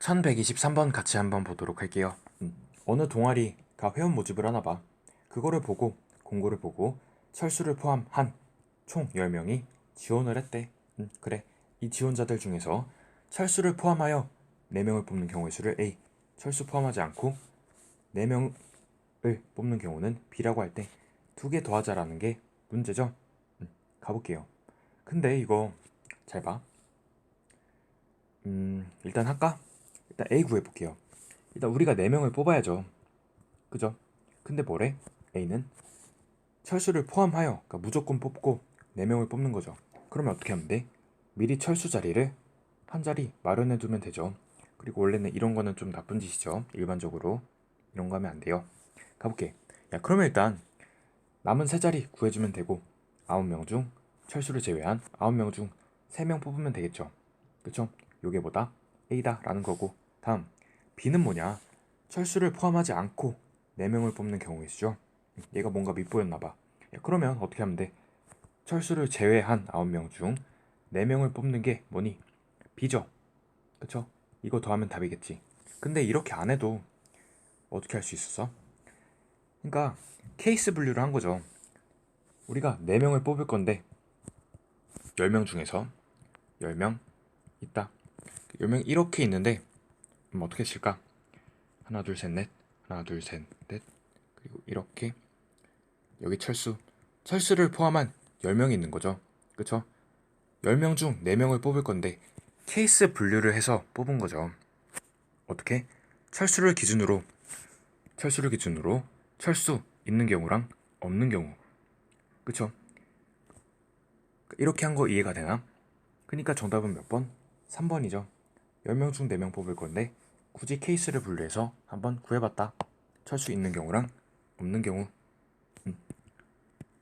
1123번 같이 한번 보도록 할게요. 음, 어느 동아리가 회원 모집을 하나 봐. 그거를 보고 공고를 보고 철수를 포함한 총 10명이 지원을 했대. 음, 그래. 이 지원자들 중에서 철수를 포함하여 4명을 뽑는 경우의 수를 A, 철수 포함하지 않고 4명을 뽑는 경우는 B라고 할 때 두 개 더하자라는 게 문제죠. 음, 가볼게요. 근데 이거 잘 봐. 음, 일단 할까? 일단 A 구해볼게요. 일단 우리가 4명을 뽑아야죠. 그죠? 근데 뭐래? A는 철수를 포함하여 그러니까 무조건 뽑고 4명을 뽑는 거죠. 그러면 어떻게 하면 돼? 미리 철수 자리를 한 자리 마련해 두면 되죠. 그리고 원래는 이런 거는 좀 나쁜 짓이죠. 일반적으로. 이런 거 하면 안 돼요. 가볼게. 야, 그러면 일단 남은 세 자리 구해주면 되고 9명 중 철수를 제외한 9명 중 3명 뽑으면 되겠죠. 그쵸? 요게 뭐다? A다 라는 거고 다음 B는 뭐냐? 철수를 포함하지 않고 4명을 뽑는 경우의 수죠. 얘가 뭔가 밉보였나 봐. 야, 그러면 어떻게 하면 돼? 철수를 제외한 9명 중 4명을 뽑는 게 뭐니? B죠. 그쵸? 이거 더하면 답이겠지. 근데 이렇게 안 해도 어떻게 할 수 있었어? 그러니까 케이스 분류를 한 거죠. 우리가 4명을 뽑을 건데 10명 중에서 10명 있다. 10명 이렇게 있는데 음, 어떻게 칠까? 하나 둘 셋 넷 하나 둘 셋 넷 그리고 이렇게 여기 철수 철수를 포함한 10명이 있는 거죠. 그쵸? 10명 중 4명을 뽑을 건데 케이스 분류를 해서 뽑은 거죠. 어떻게? 철수를 기준으로 철수를 기준으로 철수 있는 경우랑 없는 경우 그쵸? 이렇게 한 거 이해가 되나? 그러니까 정답은 몇 번? 3번이죠. 10명 중 4명 뽑을 건데 굳이 케이스를 분류해서 한번 구해봤다. 철수 있는 경우랑 없는 경우 음,